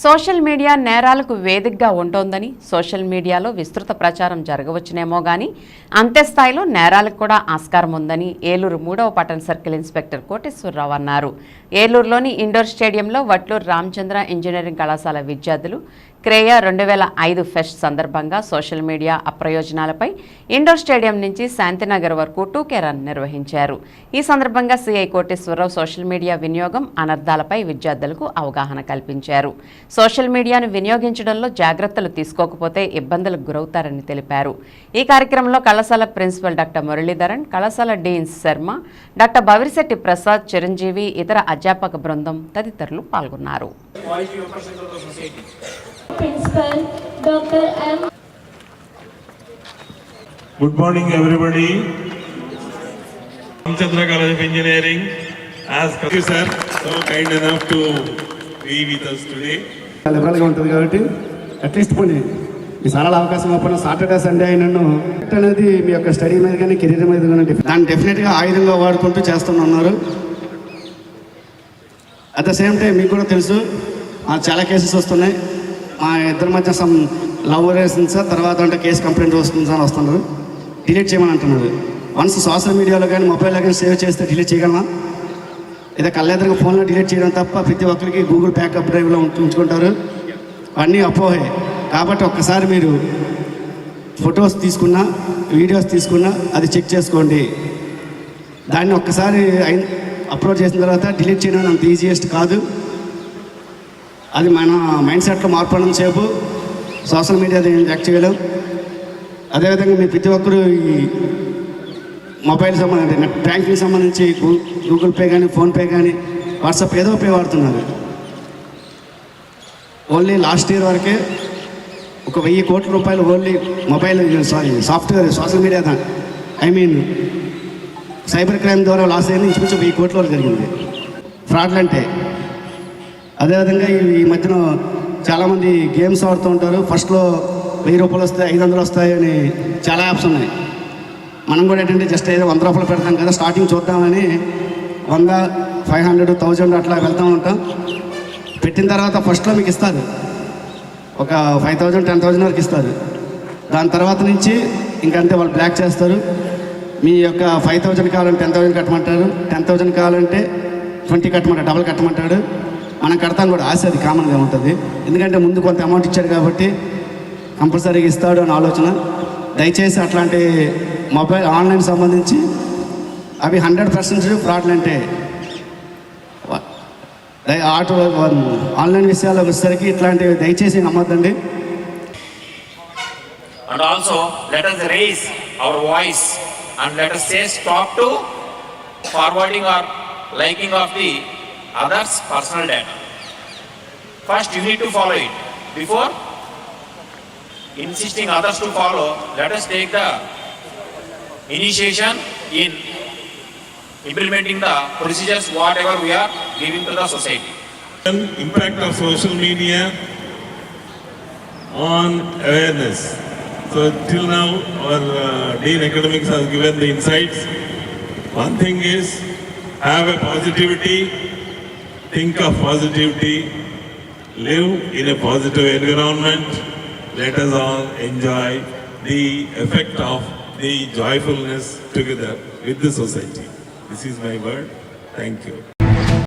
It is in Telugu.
సోషల్ మీడియా నేరాలకు వేదికగా ఉంటోందని సోషల్ మీడియాలో విస్తృత ప్రచారం జరగవచ్చునేమో కానీ అంతే స్థాయిలో నేరాలకు కూడా ఆస్కారం ఉందని ఏలూరు మూడవ పట్టణ సర్కిల్ ఇన్స్పెక్టర్ కోటేశ్వరరావు అన్నారు. ఏలూరులోని ఇండోర్ స్టేడియంలో వట్లూరు రామచంద్ర ఇంజనీరింగ్ కళాశాల విద్యార్థులు క్రేయా రెండు వేల ఐదు ఫెస్ట్ సందర్భంగా సోషల్ మీడియా అప్రయోజనాలపై ఇండోర్ స్టేడియం నుంచి శాంతినగర్ వరకు టూకే రన్ నిర్వహించారు. ఈ సందర్భంగా సిఐ కోటేశ్వరరావు సోషల్ మీడియా వినియోగం అనర్థాలపై విద్యార్థులకు అవగాహన కల్పించారు. సోషల్ మీడియాను వినియోగించడంలో జాగ్రత్తలు తీసుకోకపోతే ఇబ్బందులకు గురవుతారని తెలిపారు. ఈ కార్యక్రమంలో కళాశాల ప్రిన్సిపల్ డాక్టర్ మురళీధరన్ కళాశాల డీన్ శర్మ డాక్టర్ బవిరిశెట్టి ప్రసాద్ చిరంజీవి ఇతర అధ్యాపక బృందం తదితరులు పాల్గొన్నారు. Principal Dr. M. Good morning, everybody. Ramchandra College of Engineering, as thank you, sir, so kind enough to be with us today. లిబరల్గా ఉంటుంది కాబట్టి అట్లీస్ట్ పోనీ ఈ సరళ అవకాశం అప్పుడు సాటర్డే సండే అయినను అనేది మీ యొక్క స్టడీ మీద కానీ కెరీర్ మీద కానీ దాన్ని డెఫినెట్గా ఆయుధంగా వాడుకుంటూ చేస్తున్నారు అట్ ద సేమ్ టైం మీకు కూడా తెలుసు చాలా కేసెస్ వస్తున్నాయి మా ఇద్దరి మధ్య సమ్ లవ్ రిలేషన్స్ తర్వాత అంటే కేసు కంప్లైంట్ వస్తుంది సార్ వస్తున్నారు డిలీట్ చేయమని అంటున్నారు. వన్స్ సోషల్ మీడియాలో కానీ మొబైల్లో కానీ సేవ్ చేస్తే డిలీట్ చేయగలమా? లేదా కళ్ళెదరికి ఫోన్లో డిలీట్ చేయడం తప్ప ప్రతి ఒక్కరికి గూగుల్ బ్యాకప్ డ్రైవ్లో ఉంచుకుంటారు. అన్నీ అపోహే. కాబట్టి ఒక్కసారి మీరు ఫొటోస్ తీసుకున్నా వీడియోస్ తీసుకున్నా అది చెక్ చేసుకోండి. దాన్ని ఒక్కసారి అయిన అప్లోడ్ చేసిన తర్వాత డిలీట్ చేయడం అంత ఈజియెస్ట్ కాదు. అది మన మైండ్ సెట్లో మార్పు సేపు సోషల్ మీడియా యాక్ట్ చేయడం. అదేవిధంగా మీ ప్రతి ఒక్కరు ఈ మొబైల్ సంబంధించి నెట్ బ్యాంకింగ్ సంబంధించి గూగుల్ పే కానీ ఫోన్పే కానీ వాట్సాప్ ఏదో పే వాడుతున్నారు. ఓన్లీ లాస్ట్ ఇయర్ వరకే ఒక వెయ్యి కోట్ల రూపాయలు only mobile sorry software social media the I mean cyber crime ద్వారా లాస్ అయింది. ఇంచుమించు వెయ్యి కోట్ల వరకు జరిగింది. ఫ్రాడ్లు అంటే అదేవిధంగా ఈ- ఈ మధ్యన చాలామంది గేమ్స్ ఆడుతూ ఉంటారు. ఫస్ట్లో వెయ్యి రూపాయలు వస్తాయి ఐదు వందలు వస్తాయి అని చాలా యాప్స్ ఉన్నాయి. మనం కూడా ఏంటంటే జస్ట్ ఏదో వంద రూపాయలు పెడతాం కదా స్టార్టింగ్ చూద్దామని వంద ఫైవ్ హండ్రెడ్ థౌజండ్ అట్లా వెళ్తూ ఉంటాం. పెట్టిన తర్వాత ఫస్ట్లో మీకు ఇస్తారు. ఒక ఫైవ్ థౌజండ్ టెన్ థౌజండ్ వరకు ఇస్తారు. దాని తర్వాత నుంచి ఇంకంతే వాళ్ళు బ్లాక్ చేస్తారు. మీ యొక్క ఫైవ్ థౌజండ్ కావాలంటే టెన్ థౌజండ్ కట్టమంటారు. టెన్ థౌజండ్ కావాలంటే ట్వంటీ కట్టమంటారు డబల్ కట్టమంటాడు మనం కడతాం కూడా ఆశ అది కామన్గా ఉంటుంది. ఎందుకంటే ముందు కొంత అమౌంట్ ఇచ్చాడు కాబట్టి కంపల్సరీగా ఇస్తాడు అని ఆలోచన. దయచేసి అట్లాంటి మొబైల్ ఆన్లైన్ సంబంధించి అవి హండ్రెడ్ పర్సెంట్ ఫ్రాడ్లు అంటే ఆటో ఆన్లైన్ విషయాలకు వచ్చేసరికి ఇట్లాంటివి దయచేసి నమ్మద్దండి. And also, let us raise our voice and let us say stop to forwarding or liking of the others' personal data. First, you need to follow it. Before insisting others to follow, let us take the initiation in implementing the procedures whatever we are giving to the society. Impact of social media on awareness. So till now, our uh, Dean Academics has given the insights. One thing is, have a positivity, think of positivity, live in a positive environment. Let us all enjoy the effect of the joyfulness together with the society. This is my word. Thank you.